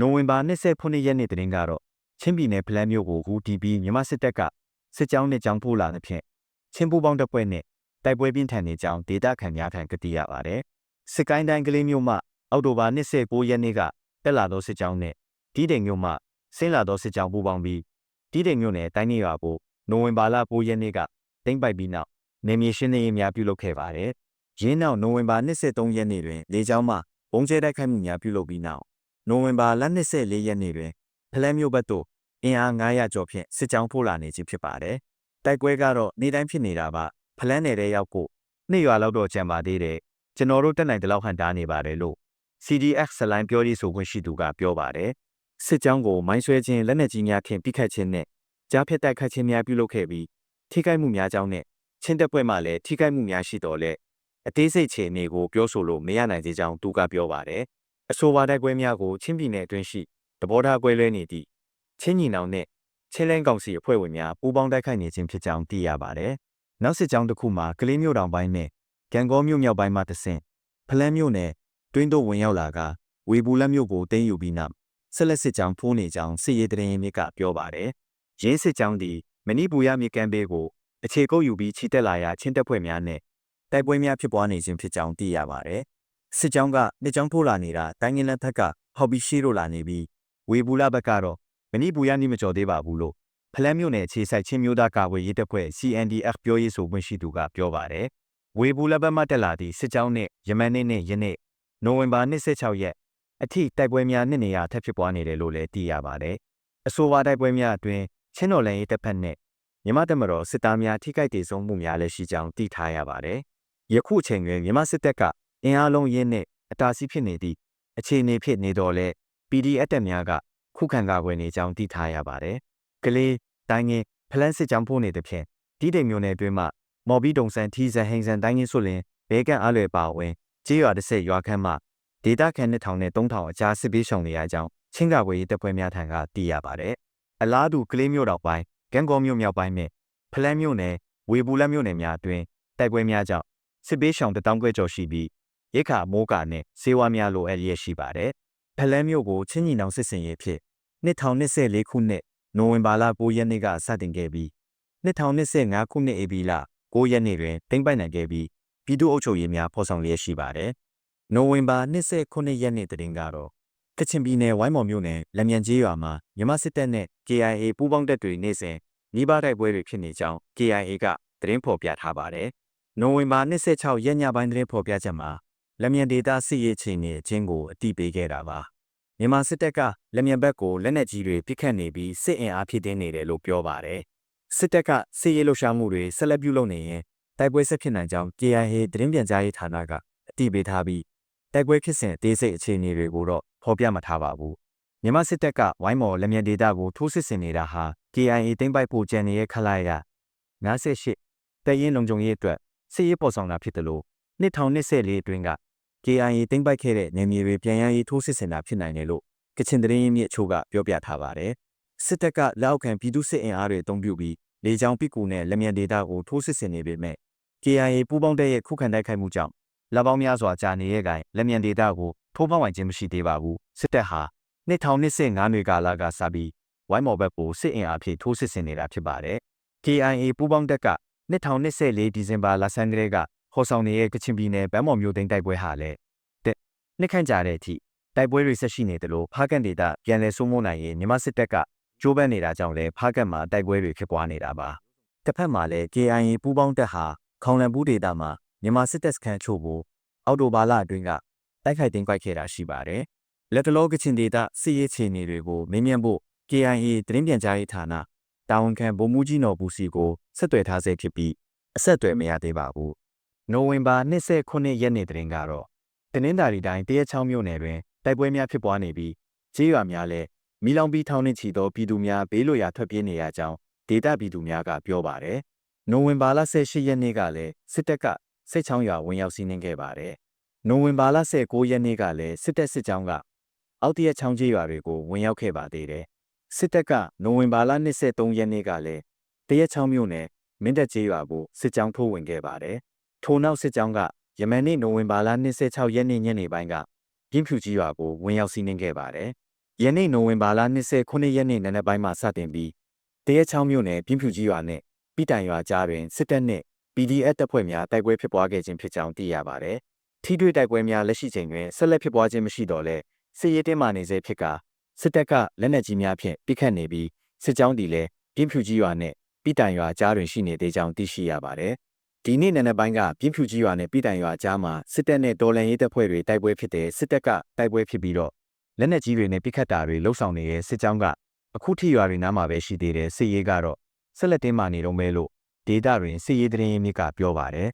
နိုဝင်ဘာ29ရက်နေ့တရင်ကတော့ချင်းပြည်နယ်ဖလန်းမြို့ကိုဦးတီးပြီးမြန်မာစစ်တပ်ကစစ်ကြောင်းနဲ့ကြောင်းထိုးလာသဖြင့်ချင်းပူပေါင်းတပ်ဖွဲ့နဲ့တိုက်ပွဲပြင်းထန်နေကြောင်းဒေတာခန်များထံကတိရပါတယ်။စစ်ကိုင်းတိုင်းကလေးမြို့မှအောက်တိုဘာ29ရက်နေ့ကတက်လာသောစစ်ကြောင်းနဲ့တီးတိမ်မြို့မှဆင်းလာသောစစ်ကြောင်းပူးပေါင်းပြီးတီးတိမ်မြို့နယ်တိုင်းနေရွာကိုနိုဝင်ဘာလ9ရက်နေ့ကတိမ့်ပိုက်ပြီးနောက်နေမြေရှင်းနေရေးများပြုလုပ်ခဲ့ပါတယ်။ရင်းနောက်နိုဝင်ဘာ23ရက်နေ့တွင်လေကြောင်းမှဘုံကျဲတိုက်ခိုက်မှုများပြုလုပ်ပြီးနောက် နိုဝင်ဘာလ24ရက်နေ့တွင်ဖလန်းမြို့ဘက်သို့အင်အား900ကျော်ဖြင့်စစ်ကြောင်းထိုးလာနေခြင်းဖြစ်ပါတယ်။တိုက်ပွဲကတော့နေ့တိုင်းဖြစ်နေတာပါဖလန်းနယ်ထဲရောက်ကိုနှစ်ရွာလောက်တော့ကြံပါသေးတယ်။ကျွန်တော်တို့တက်နိုင်တဲ့လောက်ဟန်တားနေပါတယ်လို့ CDX စလိုင်းပြောရေးဆိုခွင့်ရှိသူကပြောပါတယ်။စစ်ကြောင်းကိုမိုင်းဆွဲခြင်းလက်နက်ကြီးများဖြင့်ပစ်ခတ်ခြင်းနဲ့ကြားဖြတ်တိုက်ခတ်ခြင်းများပြုလုပ်ခဲ့ပြီးထိခိုက်မှုများကြောင်းနဲ့ချင်းတပ်ဖွဲ့မှလည်းထိခိုက်မှုများရှိတော်လဲအသေးစိတ်ခြေအနေကိုပြောဆိုလို့မရနိုင်သေးကြောင်းသူကပြောပါတယ်။ အဆိုပါတိုက်ပွဲများကိုချင်းပြည်နယ်အတွင်းရှိတဘောထားကွဲလွဲနေသည့်ချင်းညီနောင်နဲ့ချင်းလန်းကောင်စီအဖွဲ့ဝင်များပူးပေါင်းတိုက်ခိုက်နေခြင်းဖြစ်ကြောင်းသိရပါတယ်။နောက်စစ်ကြောင်းတစ်ခုမှာကလေးမျိုးတောင်ပိုင်းနဲ့ကံကောမြို့မြောက်ပိုင်းမှတဆင့်ဖလန်းမြို့နယ်တွင်းတို့ဝင်ရောက်လာကဝေဘူးလက်မြို့ကိုတင်းယူပြီးနောက်ဆက်လက်စစ်ကြောင်းထိုးနေကြောင်းစစ်ရေးတရင်မြစ်ကပြောပါတယ်။ရင်းစစ်ကြောင်းသည်မဏိပူရမြေကမ်းဘေးကိုအခြေကုပ်ယူပြီးခြိတက်လာရာချင်းတပ်ဖွဲ့များနဲ့တိုက်ပွဲများဖြစ်ပွားနေခြင်းဖြစ်ကြောင်းသိရပါတယ်။ စစ်ကြောင်းကနှစ်ကြောင်းထိုးလာနေတာတိုင်းငင်းလက်ထက်ကဟော်ဘီရှိတို့လာနေပြီးဝေဘူးလဘက်ကတော့မဏိပူရနိမကျော်သေးပါဘူးလို့ဖလန်းမြို့နယ်ခြေဆိုင်ချင်းမျိုးသားကာဝေးရေးတပ်ဖွဲ့ CNDF ပြောရေးဆိုခွင့်ရှိသူကပြောပါတယ်။ဝေဘူးလဘက်မှတက်လာသည့်စစ်ကြောင်းနဲ့ယမန်နေ့နဲ့ယနေ့နိုဝင်ဘာ26ရက်အထိတိုက်ပွဲများနှစ်နေရာထပ်ဖြစ်ပွားနေတယ်လို့လည်းသိရပါတယ်။အဆိုပါတိုက်ပွဲများအတွင်းချင်းတော်လန်ရေးတပ်ဖက်နဲ့မြန်မာတပ်မတော်စစ်သားများထိခိုက်ဒေဆုံးမှုများလည်းရှိကြောင်းသိထားရပါတယ်။ယခုအချိန်တွင်မြန်မာစစ်တပ်က အင်အားလုံးရင်းနဲ့အတားဆီးဖြစ်နေသည့်အခြေအနေဖြစ်နေတော့လဲ PDF တပ်များကခုခံကာကွယ်နေကြောင်းသိထားရပါတယ်။ကလေးတိုင်းငင်းဖလန်းစစ်ကြောင်းဖို့နေသဖြင့်ဒီတိမ်မျိုးနယ်အတွင်းမှမော်ဘီတုံဆန်ထီဆန်ဟိန်ဆန်တိုင်းငင်းဆွလင်ဘဲကန်အားလွယ်ပါဝင်ကြေးရွာတစ်ဆက်ရွာခန့်မှဒေတာခန်2000နဲ့3000အကြားစစ်ပေးရှောင်နေရကြောင်းချင်းကာကွယ်ရေးတပ်ဖွဲ့များထံကသိရပါတယ်။အလားတူကလေးမျိုးတော်ပိုင်းကံကောမြို့မြောက်ပိုင်းနဲ့ဖလန်းမြို့နယ်ဝေဘူးလက်မြို့နယ်များအတွင်းတိုက်ပွဲများကြောင့်စစ်ပေးရှောင်တထောင်ခွဲကျော်ရှိပြီး ရိခါမိုးကာနဲ့စေဝါများလိုအပ်ရရှိပါတယ်။ဖလန်းမြို့ကိုချင်းညီနောင်စစ်စင်ရေးဖြစ်2024ခုနှစ်နိုဝင်ဘာလ9ရက်နေ့ကစတင်ခဲ့ပြီး2025ခုနှစ်ဧပြီလ9ရက်နေ့တွင်တင်ပိုက်နိုင်ခဲ့ပြီးပြည်သူ့အုပ်ချုပ်ရေးများဖော်ဆောင်လျက်ရှိပါတယ်။နိုဝင်ဘာ29ရက်နေ့တရင်ကတော့ကချင်ပြည်နယ်ဝိုင်းမော်မြို့နယ်လက်မြန်ကြီးရွာမှာမြန်မာစစ်တပ်နဲ့ KIA ပူးပေါင်းတပ်တွေနေ့စဉ်မိဘတိုက်ပွဲတွေဖြစ်နေကြောင်း KIA ကသတင်းဖော်ပြထားပါတယ်။နိုဝင်ဘာ26ရက်ညပိုင်းသတင်းဖော်ပြချက်မှာ လက်မြန်ဒေတာစစ်ရေးချိန်နေခြင်းကိုအတိပေးခဲ့တာပါ။မြန်မာစစ်တပ်ကလက်မြန်ဘက်ကိုလက်နက်ကြီးတွေပစ်ခတ်နေပြီးစစ်အင်အားဖြည့်တင်းနေတယ်လို့ပြောပါတယ်။စစ်တပ်ကစစ်ရေးလှုပ်ရှားမှုတွေဆက်လက်ပြုလုပ်နေရင်တိုက်ပွဲဆက်ဖြစ်နိုင်ကြောင်း KIA သတင်းပြန်ကြားရေးဌာနကအတိပေးထားပြီးတိုက်ပွဲဖြစ်စဉ်အသေးစိတ်အခြေအနေတွေကိုတော့ဖော်ပြမထားပါဘူး။မြန်မာစစ်တပ်ကဝိုင်းမော်လက်မြန်ဒေတာကိုထိုးစစ်ဆင်နေတာဟာ KIA သိမ်းပိုက်ဖို့ကြံနေတဲ့ခလာရ58တရင်လုံခြုံရေးအတွက်စစ်ရေးပေါ်ဆောင်တာဖြစ်တယ်လို့2024အတွင်းက KIA သိမ်းပိုက်ခဲ့တဲ့နေမြေတွေပြန်ရရေးထိုးစစ်ဆင်တာဖြစ်နိုင်တယ်လို့ကချင်သတင်းရင်းမြစ်အချို့ကပြောပြထားပါတယ်။စစ်တပ်ကလက်အောက်ခံပြည်သူစစ်အင်အားတွေအုံပြုပြီးလေကြောင်းပစ်ကူနဲ့လက်မြန်ဒေတာကိုထိုးစစ်ဆင်နေပေမဲ့ KIA ပူးပေါင်းတဲ့ရဲ့ခုခံတိုက်ခိုက်မှုကြောင့်လက်ပေါင်းများစွာကြာနေတဲ့ကင်လက်မြန်ဒေတာကိုထိုးပေါင်းဝင်ခြင်းမရှိသေးပါဘူးစစ်တပ်ဟာ2025နှစ်ကာလကစပြီးဝိုင်းမော်ဘက်ကိုစစ်အင်အားဖြည့်ထိုးစစ်ဆင်နေတာဖြစ်ပါတယ်။ KIA ပူးပေါင်းတပ်က2024ဒီဇင်ဘာလဆန်းကလေးက ဟော်ဆောင်နေတဲ့ကချင်ပြည်နယ်ဗန်းမော်မြို့သိမ်းတိုက်ပွဲဟာလည်းတဲ့နှစ်ခန့်ကြာတဲ့အထိတိုက်ပွဲတွေဆက်ရှိနေတယ်လို့ဖားကန်ဒေတာပြန်လည်စိုးမိုးနိုင်ရေးမြန်မာစစ်တပ်ကကြိုးပမ်းနေတာကြောင့်လည်းဖားကန်မှာတိုက်ပွဲတွေဖြစ်ပွားနေတာပါ။တစ်ဖက်မှာလည်း KIA ပူးပေါင်းတပ်ဟာခေါင်လန်ဘူးဒေတာမှာမြန်မာစစ်တပ်စခန်းချို့ကိုအော်တိုဘာလအတွင်းကတိုက်ခိုက်တင်ကြိုက်ခဲ့တာရှိပါတယ်။လက်တလောကချင်ဒေတာစစ်ရေးခြေအနေတွေကိုမင်းမြတ်ဖို့ KIA သတင်းပြန်ကြားရေးဌာနတာဝန်ခံဗိုလ်မှူးကြီးနော်ဘူးစီကိုဆက်သွယ်ထားဆဲဖြစ်ပြီးအဆက်အသွယ်မရသေးပါဘူး။ နိုဝင်ဘာ29ရက်နေ့တရင်ကတော့တနင်္သာရီတိုင်းတရက်ချောင်းမြို့နယ်တွင်တိုက်ပွဲများဖြစ်ပွားနေပြီးကြေးရွာများလည်းမီလောင်ပြီးထောင်းနှင့်ချီသောပြည်သူများဘေးလွတ်ရာထွက်ပြေးနေရကြောင်းဒေတာပြည်သူများကပြောပါတယ်။နိုဝင်ဘာလ18ရက်နေ့ကလည်းစစ်တပ်ကစိတ်ချောင်းရွာဝင်ရောက်စီးနင်းခဲ့ပါတယ်။နိုဝင်ဘာလ19ရက်နေ့ကလည်းစစ်တပ်စစ်ကြောင်းကအောက်တရက်ချောင်းကြီးရွာတွေကိုဝင်ရောက်ခဲ့ပါသေးတယ်။စစ်တပ်ကနိုဝင်ဘာလ23ရက်နေ့ကလည်းတရက်ချောင်းမြို့နယ်မင်းတပ်ကြီးရွာကိုစစ်ကြောင်းထိုးဝင်ခဲ့ပါတယ်။ ထိုနောက်စစ်ကြောင်းကယမန်နေ့နိုဝင်ဘာလ26ရက်နေ့ညနေပိုင်းကပြင်းဖြူကြီးရွာကိုဝင်ရောက်စီးနင်းခဲ့ပါတယ်ယနေ့နိုဝင်ဘာလ29ရက်နေ့နံနက်ပိုင်းမှာစတင်ပြီးတရဲချောင်းမြို့နယ်ပြင်းဖြူကြီးရွာနဲ့ပြည်တိုင်ရွာကြားတွင်စစ်တပ်နှင့် PDF တပ်ဖွဲ့များတိုက်ပွဲဖြစ်ပွားခဲ့ခြင်းဖြစ်ကြောင်းသိရပါတယ်။ထိတွေ့တိုက်ပွဲများလက်ရှိချိန်တွင်ဆက်လက်ဖြစ်ပွားခြင်းမရှိတော့လဲစစ်ရေးတင်းမာနေစေဖြစ်ကစစ်တပ်ကလက်နက်ကြီးများဖြင့်ပစ်ခတ်နေပြီးစစ်ကြောင်းတီလည်းပြင်းဖြူကြီးရွာနဲ့ပြည်တိုင်ရွာကြားတွင်ရှိနေသေးကြောင်းသိရှိရပါတယ်။ ဒီနေ့နံနက်ပိုင်းကပြင်းဖြူကြီးရွာနဲ့ပြည်တိုင်ရွာကြားမှာစစ်တပ်နဲ့တော်လှန်ရေးတပ်ဖွဲ့တွေတိုက်ပွဲဖြစ်တဲ့စစ်တပ်ကတိုက်ပွဲဖြစ်ပြီးတော့လက်နက်ကြီးတွေနဲ့ပစ်ခတ်တာတွေလှုပ်ဆောင်နေတဲ့စစ်ကြောင်းကအခုထိရွာတွေနားမှာပဲရှိသေးတယ်စစ်ရေးကတော့ဆက်လက်တင်းမာနေတော့မဲလို့ဒေတာတွင်စစ်ရေးသတင်းရင်းမြစ်ကပြောပါတယ်